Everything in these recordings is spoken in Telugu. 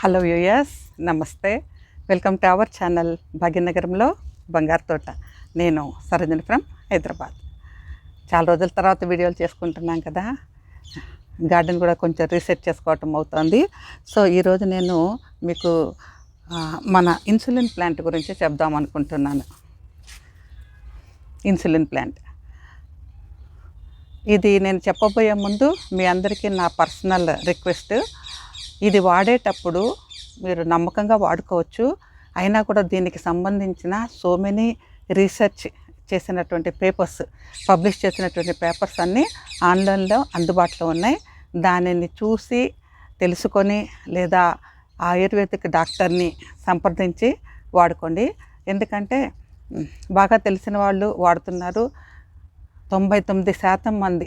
హలో యూయస్ నమస్తే. వెల్కమ్ టు అవర్ ఛానల్ భాగ్యనగరంలో బంగారు తోట. నేను సరోజని ఫ్రమ్ హైదరాబాద్. చాలా రోజుల తర్వాత వీడియోలు చేసుకుంటున్నాం కదా. గార్డెన్ కూడా కొంచెం రీసెట్ చేసుకోవటం అవుతుంది. సో ఈరోజు నేను మీకు మన ఇన్సులిన్ ప్లాంట్ గురించి చెప్దాం అనుకుంటున్నాను. Insulin plant. ఇది నేను చెప్పబోయే ముందు మీ అందరికీ నా పర్సనల్ రిక్వెస్ట్. ఇది వాడేటప్పుడు మీరు నమ్మకంగా వాడుకోవచ్చు. అయినా కూడా దీనికి సంబంధించిన సో మెనీ రీసెర్చ్ చేసినటువంటి పేపర్స్ పబ్లిష్ చేసినటువంటి పేపర్స్ అన్నీ ఆన్లైన్లో అందుబాటులో ఉన్నాయి. దానిని చూసి తెలుసుకొని లేదా ఆయుర్వేదిక్ డాక్టర్ని సంప్రదించి వాడుకోండి. ఎందుకంటే బాగా తెలిసిన వాళ్ళు వాడుతున్నారు. తొంభై తొమ్మిది శాతం మంది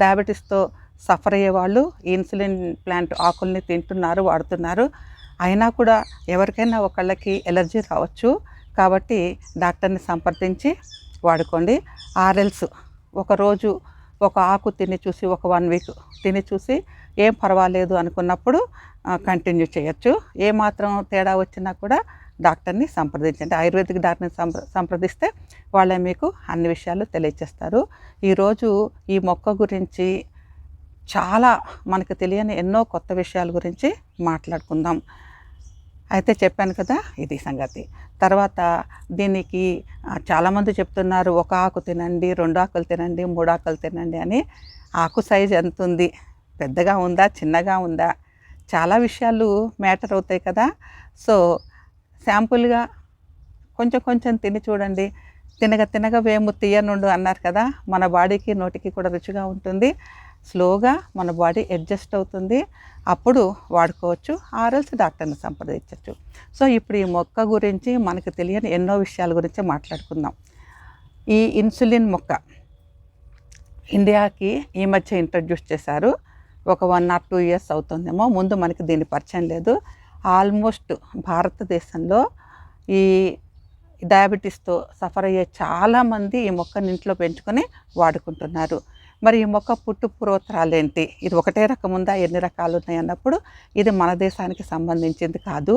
డయాబెటీస్తో సఫర్ అయ్యే వాళ్ళు ఇన్సులిన్ ప్లాంట్ ఆకుల్ని తింటున్నారు వాడుతున్నారు. అయినా కూడా ఎవరికైనా ఒకళ్ళకి ఎలర్జీ రావచ్చు కాబట్టి డాక్టర్ని సంప్రదించి వాడుకోండి. ఆర్ఎల్స్ ఒకరోజు ఒక ఆకు తిని చూసి ఒక వన్ వీక్ తిని చూసి ఏం పర్వాలేదు అనుకున్నప్పుడు కంటిన్యూ చేయొచ్చు. ఏ మాత్రం తేడా వచ్చినా కూడా డాక్టర్ని సంప్రదించండి. ఆయుర్వేదిక్ డాక్టర్ని సంప్ర సంప్రదిస్తే వాళ్ళే మీకు అన్ని విషయాలు తెలియచేస్తారు. ఈరోజు ఈ మొక్క గురించి చాలా మనకు తెలియని ఎన్నో కొత్త విషయాల గురించి మాట్లాడుకుందాం. అయితే చెప్పాను కదా ఇది సంగతి. తర్వాత దీనికి చాలామంది చెప్తున్నారు ఒక ఆకు తినండి రెండు ఆకులు తినండి మూడు ఆకులు తినండి అని. ఆకు సైజ్ ఎంత ఉంది? పెద్దగా ఉందా చిన్నగా ఉందా? చాలా విషయాలు మ్యాటర్ అవుతాయి కదా. సో శాంపుల్గా కొంచెం కొంచెం తిని చూడండి. తినగ తినగ వేము తీయనుండు అన్నారు కదా మన బాడీకి నోటికి కూడా రుచిగా ఉంటుంది. స్లోగా మన బాడీ అడ్జస్ట్ అవుతుంది. అప్పుడు వాడుకోవచ్చు. ఆర్ఎల్స్ డాక్టర్ని సంప్రదించవచ్చు సో ఇప్పుడు ఈ మొక్క గురించి మనకు తెలియని ఎన్నో విషయాల గురించి మాట్లాడుకుందాం. ఈ ఇన్సులిన్ మొక్క ఇండియాకి ఈ మధ్య ఇంట్రడ్యూస్ చేశారు. ఒక వన్ ఆర్ టూ ఇయర్స్ అవుతుందేమో. ముందు మనకి దీని పరిచయం లేదు. ఆల్మోస్ట్ భారతదేశంలో ఈ డయాబెటీస్తో సఫర్ అయ్యే చాలామంది ఈ మొక్కని ఇంట్లో పెంచుకొని వాడుకుంటున్నారు. మరి ఈ మొక్క పుట్టు పూర్వోత్తరాలేంటి ఇది ఒకటే రకం ఉందా ఎన్ని రకాలు ఉన్నాయి అన్నప్పుడు ఇది మన దేశానికి సంబంధించింది కాదు.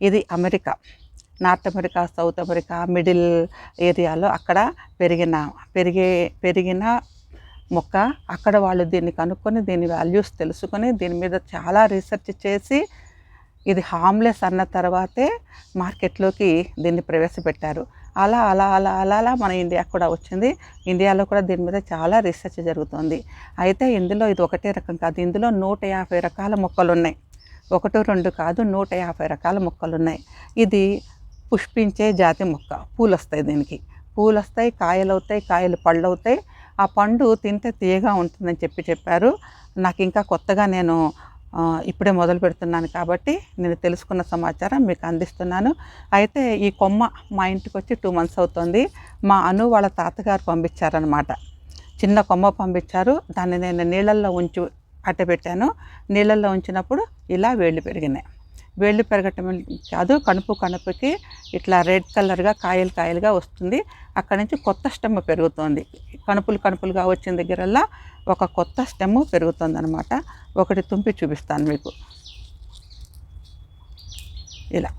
ఇది America. North America South America middle area అక్కడ పెరిగిన పెరిగే పెరిగిన మొక్క. అక్కడ వాళ్ళు దీన్ని కనుక్కొని దీని వాల్యూస్ తెలుసుకొని దీని మీద చాలా రీసెర్చ్ చేసి ఇది హామ్లెస్ అన్న తర్వాతే మార్కెట్లోకి దీన్ని ప్రవేశపెట్టారు. అలా అలా అలా అలా అలా మన ఇండియాకు కూడా వచ్చింది. ఇండియాలో కూడా దీని మీద చాలా రీసెర్చ్ జరుగుతుంది. అయితే ఇందులో ఇది ఒకటే రకం కాదు. ఇందులో నూట యాభై రకాల మొక్కలు ఉన్నాయి ఒకటో రెండు కాదు నూట యాభై రకాల మొక్కలు ఉన్నాయి ఇది పుష్పించే జాతి మొక్క. పూలు వస్తాయి దీనికి. పూలు వస్తాయి కాయలు అవుతాయి కాయలు పళ్ళు అవుతాయి ఆ పండు తింటే తీయగా ఉంటుందని చెప్పి చెప్పారు. నాకు ఇంకా కొత్తగా నేను ఇప్పుడే మొదలు పెడుతున్నాను కాబట్టి నేను తెలుసుకున్న సమాచారం మీకు అందిస్తున్నాను. అయితే ఈ కొమ్మ మా ఇంటికి వచ్చి టూ మంత్స్ అవుతుంది. మా అను వాళ్ళ తాతగారు పంపించారనమాట చిన్న కొమ్మ పంపించారు. దాన్ని నేను నీళ్ళల్లో ఉంచి అట్టబెట్టాను నీళ్ళల్లో ఉంచినప్పుడు ఇలా వేళ్ళు పెరిగినాయి. వేళ్ళు పెరగటం కాదు కణుపు కణుపుకి ఇట్లా రెడ్ కలర్గా కాయలు కాయలుగా వస్తుంది. అక్కడ నుంచి కొత్త స్టెమ్ పెరుగుతుంది. కణుపులు కణుపులుగా వచ్చిన దగ్గరల్లా ఒక కొత్త స్టెమ్ పెరుగుతుంది అనమాట ఒకటి తుంపి చూపిస్తాను మీకు. ఇలా.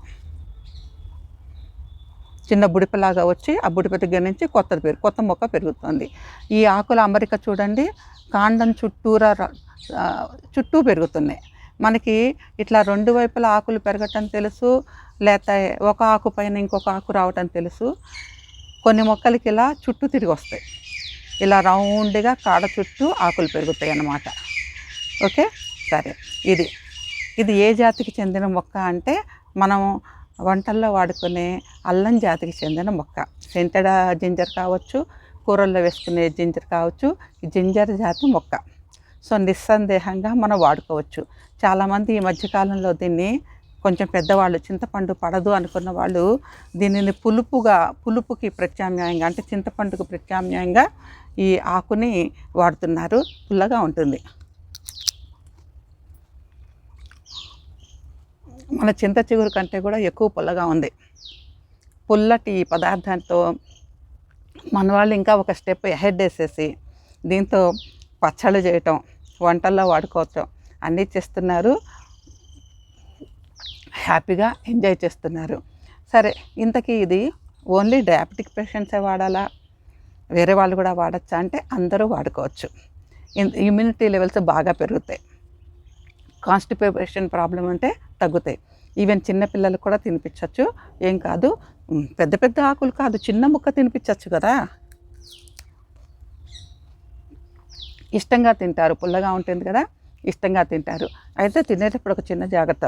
చిన్న బుడిపలాగా వచ్చి ఆ బుడిప దగ్గర నుంచి కొత్త పెరుగు కొత్త మొక్క పెరుగుతుంది. ఈ ఆకుల అమరిక చూడండి కాండం చుట్టూరా చుట్టూ పెరుగుతున్నాయి. మనకి ఇట్లా రెండు వైపుల ఆకులు పెరగటం తెలుసు లేకపోతే ఒక ఆకు పైన ఇంకొక ఆకు రావటం తెలుసు. కొన్ని మొక్కలకి ఇలా చుట్టూ తిరిగి వస్తాయి. ఇలా రౌండ్గా కాడ చుట్టూ ఆకులు పెరుగుతాయి అన్నమాట. ఓకే? సరే. ఇది. ఇది ఏ జాతికి చెందిన మొక్క అంటే మనం వంటల్లో వాడుకునే అల్లం జాతికి చెందిన మొక్క. సెంటెడ్ జింజర్ కావచ్చు కూరల్లో వేసుకునే జింజర్ కావచ్చు జింజర్ జాతి మొక్క. సో నిస్సందేహంగా మనం వాడుకోవచ్చు. చాలామంది ఈ మధ్యకాలంలో దీన్ని కొంచెం పెద్దవాళ్ళు చింతపండు పడదు అనుకున్న వాళ్ళు దీనిని పులుపుగా పులుపుకి ప్రత్యామ్నాయంగా అంటే చింతపండుకు ప్రత్యామ్నాయంగా ఈ ఆకుని వాడుతున్నారు. పుల్లగా ఉంటుంది. మన చింత చిగురు కంటే కూడా ఎక్కువ పుల్లగా ఉంది. పుల్లటి పదార్థంతో మన వాళ్ళు ఇంకా ఒక స్టెప్ ఎహెడ్ వేసేసి దీంతో పచ్చళ్ళు చేయటం వంటల్లో వాడుకోవటం అన్నీ చేస్తున్నారు. హ్యాపీగా ఎంజాయ్ చేస్తున్నారు. సరే ఇంతకీ ఇది ఓన్లీ డయాబెటిక్ పేషెంట్సే వాడాలా? వేరే వాళ్ళు కూడా వాడచ్చా? అంటే అందరూ వాడుకోవచ్చు. ఇమ్యూనిటీ లెవెల్స్ బాగా పెరుగుతాయి. కాన్స్టిపేషన్ ప్రాబ్లం అంటే తగ్గుతాయి. ఈవెన్ చిన్నపిల్లలకు కూడా తినిపించవచ్చు ఏం కాదు పెద్ద పెద్ద ఆకులు కాదు చిన్న ముక్క తినిపించవచ్చు కదా. ఇష్టంగా తింటారు పుల్లగా ఉంటుంది కదా ఇష్టంగా తింటారు. అయితే తినేటప్పుడు ఒక చిన్న జాగ్రత్త.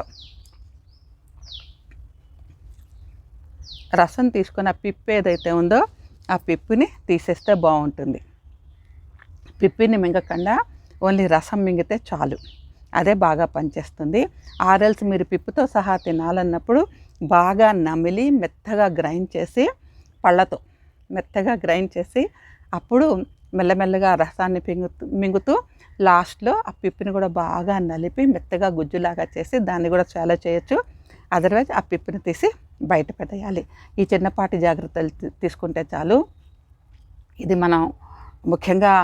రసం తీసుకొని ఆ పిప్పు ఏదైతే ఉందో ఆ పిప్పుని తీసేస్తే బాగుంటుంది. పిప్పిని మింగకుండా ఓన్లీ రసం మింగితే చాలు. అదే బాగా పనిచేస్తుంది. ఆర్ఎల్స్ మీరు పిప్పుతో సహా తినాలన్నప్పుడు బాగా నమిలి మెత్తగా గ్రైండ్ చేసి పళ్ళతో మెత్తగా గ్రైండ్ చేసి అప్పుడు మెల్లమెల్లగా రసాన్ని పింగుతూ మింగుతూ లాస్ట్లో ఆ పిప్పిని కూడా బాగా నలిపి మెత్తగా గుజ్జులాగా చేసి దాన్ని కూడా చాలా చేయొచ్చు. అదర్వైజ్ ఆ పిప్పిని తీసి బయట పెట్టేయాలి. ఈ చిన్నపాటి జాగ్రత్తలు తీసుకుంటే చాలు. ఇది మనం ముఖ్యంగా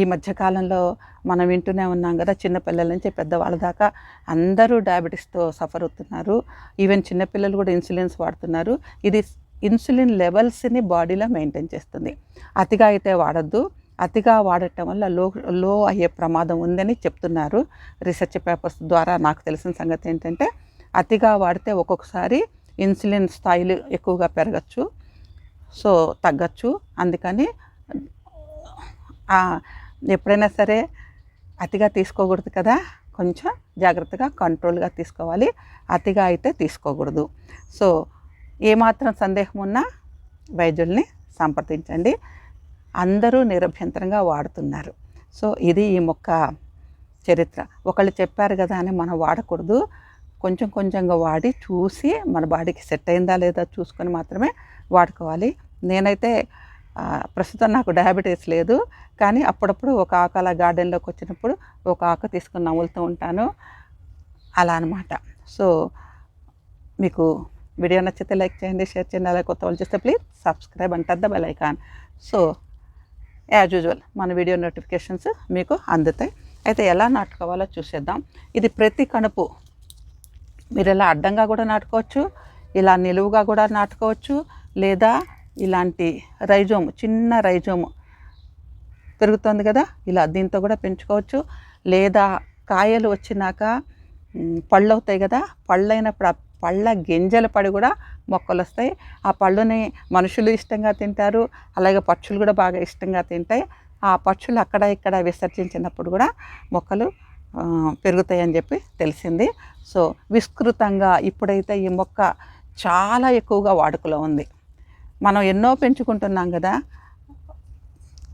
ఈ మధ్యకాలంలో మనం వింటూనే ఉన్నాం కదా చిన్నపిల్లల నుంచి పెద్దవాళ్ళ దాకా అందరూ డయాబెటీస్తో సఫర్ అవుతున్నారు. ఈవెన్ చిన్నపిల్లలు కూడా ఇన్సులిన్స్ వాడుతున్నారు. ఇది ఇన్సులిన్ లెవెల్స్ని బాడీలో మెయింటైన్ చేస్తుంది. అతిగా అయితే వాడద్దు. అతిగా వాడటం వల్ల లో లో అయ్యే ప్రమాదం ఉందని చెప్తున్నారు రీసెర్చ్ పేపర్స్ ద్వారా. నాకు తెలిసిన సంగతి ఏంటంటే అతిగా వాడితే ఒక్కొక్కసారి ఇన్సులిన్ స్థాయిలు ఎక్కువగా పెరగచ్చు. సో తగ్గచ్చు. అందుకని ఎప్పుడైనా సరే అతిగా తీసుకోకూడదు కదా. కొంచెం జాగ్రత్తగా కంట్రోల్గా తీసుకోవాలి. అతిగా అయితే తీసుకోకూడదు. సో ఏమాత్రం సందేహం ఉన్నా వైద్యుల్ని సంప్రదించండి. అందరూ నిరభ్యంతరంగా వాడుతున్నారు. సో ఇది ఈ మొక్క చరిత్ర. ఒకళ్ళు చెప్పారు కదా అని మనం వాడకూడదు. కొంచెం కొంచెంగా వాడి చూసి మన బాడీకి సెట్ అయిందా లేదా చూసుకొని మాత్రమే వాడుకోవాలి. నేనైతే ప్రస్తుతం నాకు డయాబెటీస్ లేదు కానీ అప్పుడప్పుడు ఒక ఆకు అలా గార్డెన్లోకి వచ్చినప్పుడు ఒక ఆకు తీసుకుని నవ్వులుతూ ఉంటాను. అలా అనమాట సో మీకు వీడియో నచ్చితే లైక్ చేయండి షేర్ చేయండి అలా కొత్త వాళ్ళు చేస్తే please subscribe అంటద్ద the bell icon. So as usual మన వీడియో నోటిఫికేషన్స్ మీకు అందుతాయి. అయితే ఎలా నాటుకోవాలో చూసేద్దాం. ఇది ప్రతి కణుపు. మీరు ఇలా అడ్డంగా కూడా నాటుకోవచ్చు ఇలా నిలువుగా కూడా నాటుకోవచ్చు లేదా ఇలాంటి రైజోమ్ చిన్న రైజోమ్ పెరుగుతుంది కదా ఇలా దీంతో కూడా పెంచుకోవచ్చు. లేదా కాయలు వచ్చినాక పళ్ళు అవుతాయి కదా పళ్ళు అయినప్పుడు ఆ పళ్ళ గింజలు పడి కూడా మొక్కలు వస్తాయి ఆ పళ్ళుని మనుషులు ఇష్టంగా తింటారు అలాగే పక్షులు కూడా బాగా ఇష్టంగా తింటాయి. ఆ పక్షులు అక్కడ ఇక్కడ విసర్జించినప్పుడు కూడా మొక్కలు పెరుగుతాయని చెప్పి తెలిసింది. సో విస్తృతంగా ఇప్పుడైతే ఈ మొక్క చాలా ఎక్కువగా వాడుకలో ఉంది. మనం ఎన్నో పెంచుకుంటున్నాం కదా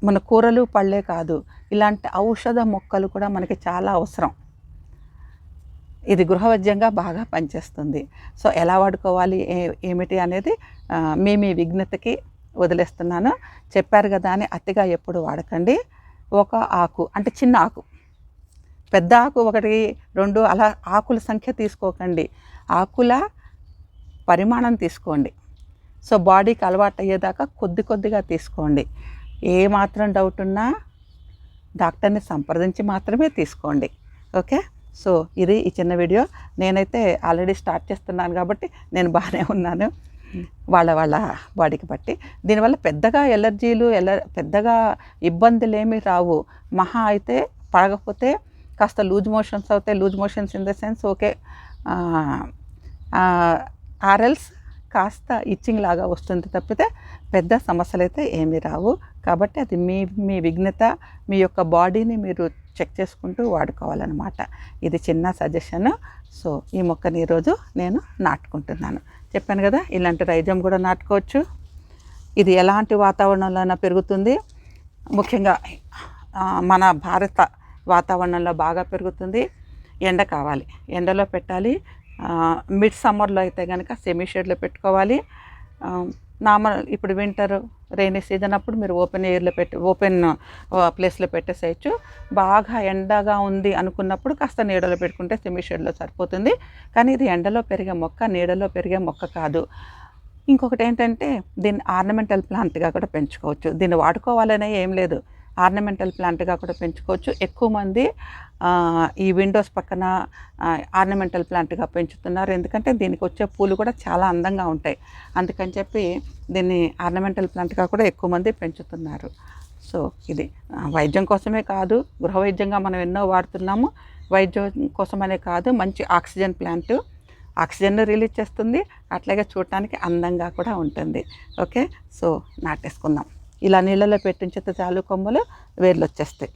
మన కూరలు పళ్ళే కాదు ఇలాంటి ఔషధ మొక్కలు కూడా మనకి చాలా అవసరం. ఇది గృహవద్యంగా బాగా పనిచేస్తుంది. సో ఎలా వాడుకోవాలి ఏ ఏమిటి అనేది మీ మీ విఘ్నతకి వదిలేస్తున్నాను. చెప్పారు కదా అని అతిగా ఎప్పుడు వాడకండి. ఒక ఆకు అంటే చిన్న ఆకు. పెద్ద ఆకు ఒకటి రెండు అలా ఆకుల సంఖ్య తీసుకోకండి. ఆకుల పరిమాణం తీసుకోండి. సో బాడీకి అలవాటు అయ్యేదాకా కొద్ది కొద్దిగా తీసుకోండి. ఏ మాత్రం డౌట్ ఉన్నా డాక్టర్ని సంప్రదించి మాత్రమే తీసుకోండి. ఓకే? సో ఇది ఈ చిన్న వీడియో. నేనైతే ఆల్రెడీ స్టార్ట్ చేస్తున్నాను కాబట్టి నేను బాగానే ఉన్నాను. వాళ్ళ వాళ్ళ బాడీకి బట్టి. దీనివల్ల పెద్దగా ఎలర్జీలు ఎల పెద్దగా ఇబ్బందులు ఏమీ రావు. మహా అయితే పడకపోతే కాస్త లూజ్ మోషన్స్ అవుతాయి. Loose motions in the sense okay. ఆర్ఎల్స్ కాస్త ఇచ్చింగ్ లాగా వస్తుంది తప్పితే పెద్ద సమస్యలు అయితే ఏమీ రావు. కాబట్టి అది మీ మీ విఘ్నత మీ యొక్క బాడీని మీరు చెక్ చేసుకుంటూ వాడుకోవాలన్నమాట. ఇది చిన్న సజెషన్. సో ఈ మొక్కని ఈరోజు నేను నాటుకుంటున్నాను. చెప్పాను కదా ఇలాంటి రైజం కూడా నాటుకోవచ్చు. ఇది ఎలాంటి వాతావరణంలోనైనా పెరుగుతుంది. ముఖ్యంగా మన భారత వాతావరణంలో బాగా పెరుగుతుంది. ఎండ కావాలి. ఎండలో పెట్టాలి. మిడ్ సమ్మర్లో అయితే కనుక సెమీ షేడ్లో పెట్టుకోవాలి. నార్మల్ ఇప్పుడు వింటర్ రైనీ సీజన్ అప్పుడు మీరు ఓపెన్ ఎయిర్లో పెట్టి ఓపెన్ ప్లేస్లో పెట్టేసేయచ్చు. బాగా ఎండగా ఉంది అనుకున్నప్పుడు కాస్త నీడలో పెట్టుకుంటే సెమీ షేడ్లో సరిపోతుంది. కానీ ఇది ఎండలో పెరిగే మొక్క నీడలో పెరిగే మొక్క కాదు. ఇంకొకటి ఏంటంటే దీన్ని ఆర్నమెంటల్ ప్లాంట్గా కూడా పెంచుకోవచ్చు. దీన్ని వాడుకోవాలనే ఏం లేదు. ఆర్నమెంటల్ ప్లాంట్గా కూడా పెంచుకోవచ్చు. ఎక్కువ మంది ఈ విండోస్ పక్కన ఆర్నమెంటల్ ప్లాంట్గా పెంచుతున్నారు. ఎందుకంటే దీనికి వచ్చే పూలు కూడా చాలా అందంగా ఉంటాయి. అందుకని చెప్పి దీన్ని ఆర్నమెంటల్ ప్లాంట్గా కూడా ఎక్కువ మంది పెంచుతున్నారు. సో ఇది వైద్యం కోసమే కాదు గృహ వైద్యంగా మనం ఎన్నో వాడుతున్నాము. వైద్యం కోసమనే కాదు మంచి ఆక్సిజన్ ప్లాంట్ ఆక్సిజన్ రిలీజ్ చేస్తుంది. అట్లాగే చూడటానికి అందంగా కూడా ఉంటుంది. ఓకే? సో నాటేసుకుందాం. ఇలా నీళ్ళలో పెట్టించేత చాలు కొమ్మలు వేర్లు వచ్చేస్తాయి.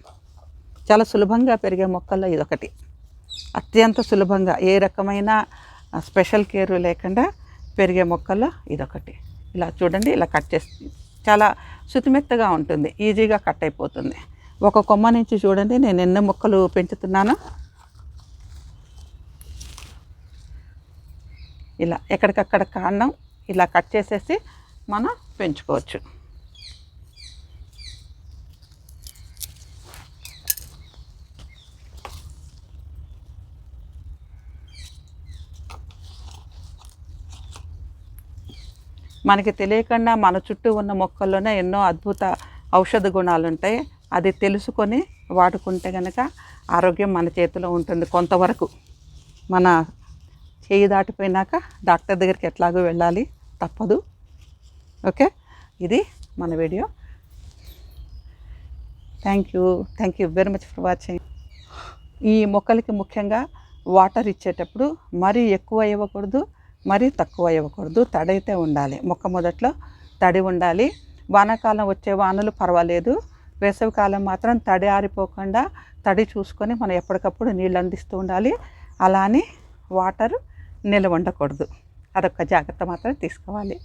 చాలా సులభంగా పెరిగే మొక్కల్లో ఇదొకటి. అత్యంత సులభంగా ఏ రకమైన స్పెషల్ కేర్ లేకుండా పెరిగే మొక్కల్లో ఇదొకటి. ఇలా చూడండి ఇలా కట్ చేసి చాలా శుతిమెత్తగా ఉంటుంది ఈజీగా కట్ అయిపోతుంది. ఒక కొమ్మ నుంచి చూడండి నేను ఎన్ని మొక్కలు పెంచుతున్నానో. ఇలా ఎక్కడికక్కడ కాండం ఇలా కట్ చేసేసి మనం పెంచుకోవచ్చు. మనకి తెలియకుండా మన చుట్టూ ఉన్న మొక్కల్లోనే ఎన్నో అద్భుత ఔషధ గుణాలు ఉంటాయి అది తెలుసుకొని వాడుకుంటే కనుక ఆరోగ్యం మన చేతిలో ఉంటుంది కొంతవరకు. మన చేయి దాటిపోయినాక డాక్టర్ దగ్గరికి ఎట్లాగో వెళ్ళాలి తప్పదు. ఓకే? ఇది మన video. Thank you thank you very much for watching ఈ మొక్కలకి ముఖ్యంగా వాటర్ ఇచ్చేటప్పుడు మరీ ఎక్కువ ఇవ్వకూడదు. మరీ తక్కువ ఇవ్వకూడదు తడి అయితే ఉండాలి. మొక్క మొదట్లో తడి ఉండాలి. వానాకాలం వచ్చే వానలు పర్వాలేదు. వేసవికాలం మాత్రం తడి ఆరిపోకుండా తడి చూసుకొని మనం ఎప్పటికప్పుడు నీళ్ళు అందిస్తూ ఉండాలి. అలానే వాటర్ నిల్వ ఉండకూడదు. అదొక జాగ్రత్త మాత్రం తీసుకోవాలి.